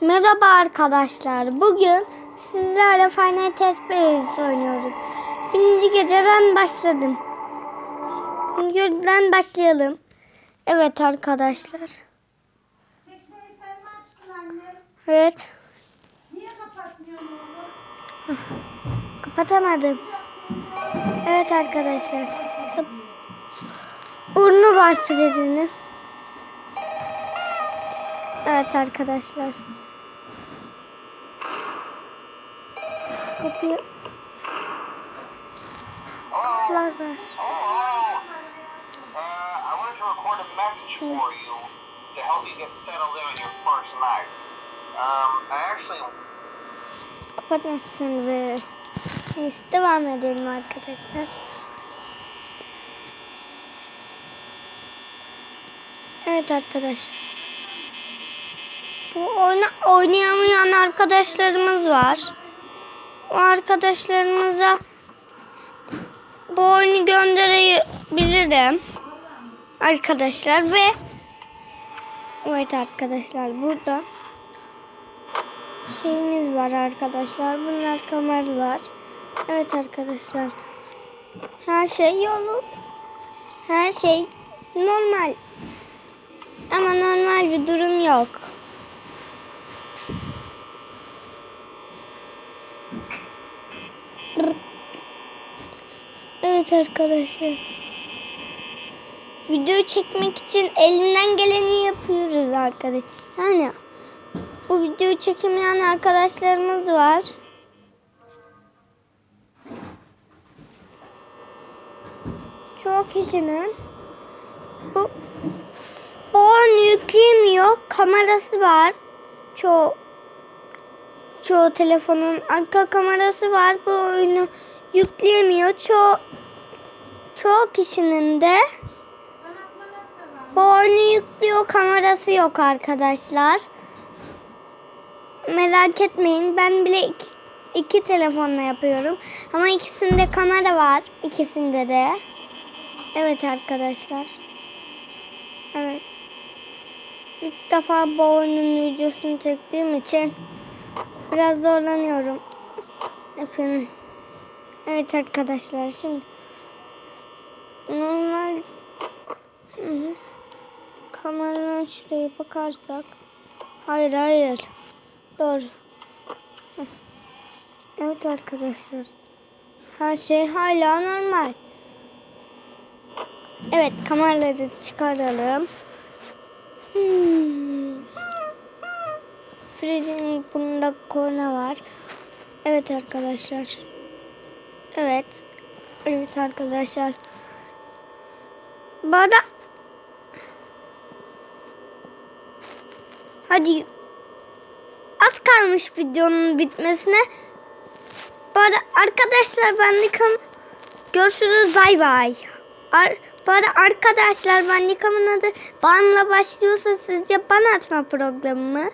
Merhaba arkadaşlar. Bugün sizlerle Final Test oynuyoruz. Birinci geceden başladım. Geceden başlayalım. Evet arkadaşlar. Evet. Kapatamadım. Evet arkadaşlar. Burnu var Freddy'nin. Evet arkadaşlar. Kapıyı... Kapılar var. Oh, uh, I wanted to record a message for you to help you get settled in on your first night. Um, I actually Kapatmışsın ve neyse devam edelim arkadaşlar. Evet arkadaşlar. Bu oyna oynayamayan arkadaşlarımız var. O arkadaşlarımıza bu oyunu gönderebilirim. Arkadaşlar ve Evet arkadaşlar burada şeyimiz var arkadaşlar. Bunlar kameralar. Evet arkadaşlar. Her şey yolu. Her şey normal. Ama normal bir durum yok. Evet arkadaşlar. Video çekmek için elinden geleni yapıyoruz arkadaşlar. Yani bu videoyu çekemeyen arkadaşlarımız var. Çoğu kişinin bu oyunu yükleyemiyor. Kamerası var. Çoğu çoğu telefonun arka kamerası var. Bu oyunu yükleyemiyor. Çoğu çoğu kişinin de bu oyunu yüklüyor. Kamerası yok arkadaşlar. Merak etmeyin. Ben bile iki, iki telefonla yapıyorum. Ama ikisinde kamera var. İkisinde de. Evet arkadaşlar. Evet. İlk defa bu oyunun videosunu çektiğim için biraz zorlanıyorum. Efendim. Evet arkadaşlar şimdi normal kameradan şuraya bakarsak hayır hayır doğru evet arkadaşlar her şey hala normal evet kameraları çıkaralım hmm. Freddy'nin burnunda korna var evet arkadaşlar evet evet arkadaşlar bana Hadi az kalmış videonun bitmesine. Bu arada arkadaşlar ben Nikan görüşürüz bay bay. Ar bu arkadaşlar ben Nikan'ın adı Ban'la başlıyorsa sizce ban atma programı mı?